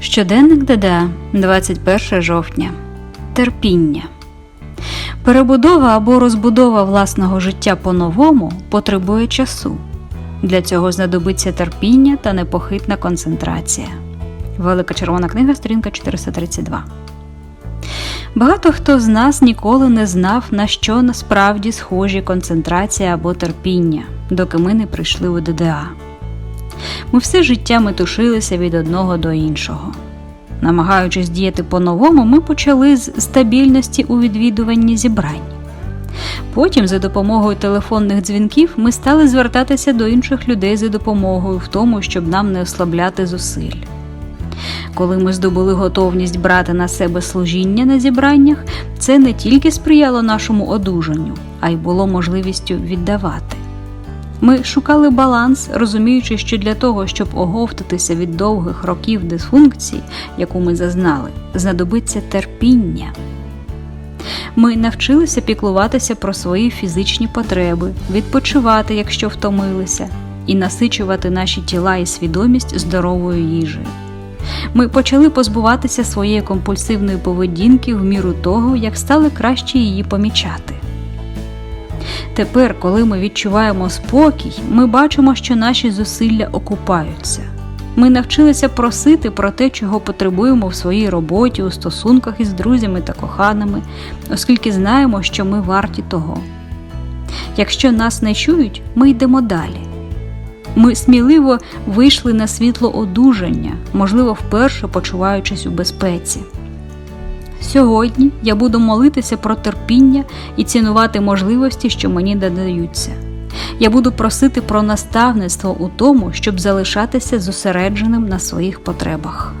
Щоденник ДДА, 21 жовтня. Терпіння. Перебудова або розбудова власного життя по-новому потребує часу. Для цього знадобиться терпіння та непохитна концентрація. Велика червона книга, сторінка 432. Багато хто з нас ніколи не знав, на що насправді схожі концентрація або терпіння, доки ми не прийшли у ДДА. Ми все життя метушилися від одного до іншого. Намагаючись діяти по-новому, ми почали з стабільності у відвідуванні зібрань. Потім, за допомогою телефонних дзвінків, ми стали звертатися до інших людей за допомогою в тому, щоб нам не ослабляти зусиль. Коли ми здобули готовність брати на себе служіння на зібраннях, це не тільки сприяло нашому одужанню, а й було можливістю віддавати. Ми шукали баланс, розуміючи, що для того, щоб оговтатися від довгих років дисфункцій, яку ми зазнали, знадобиться терпіння. Ми навчилися піклуватися про свої фізичні потреби, відпочивати, якщо втомилися, і насичувати наші тіла і свідомість здоровою їжею. Ми почали позбуватися своєї компульсивної поведінки в міру того, як стали краще її помічати. Тепер, коли ми відчуваємо спокій, ми бачимо, що наші зусилля окупаються. Ми навчилися просити про те, чого потребуємо в своїй роботі, у стосунках із друзями та коханими, оскільки знаємо, що ми варті того. Якщо нас не чують, ми йдемо далі. Ми сміливо вийшли на світло одужання, можливо, вперше почуваючись у безпеці. Сьогодні я буду молитися про терпіння і цінувати можливості, що мені додаються. Я буду просити про наставництво у тому, щоб залишатися зосередженим на своїх потребах.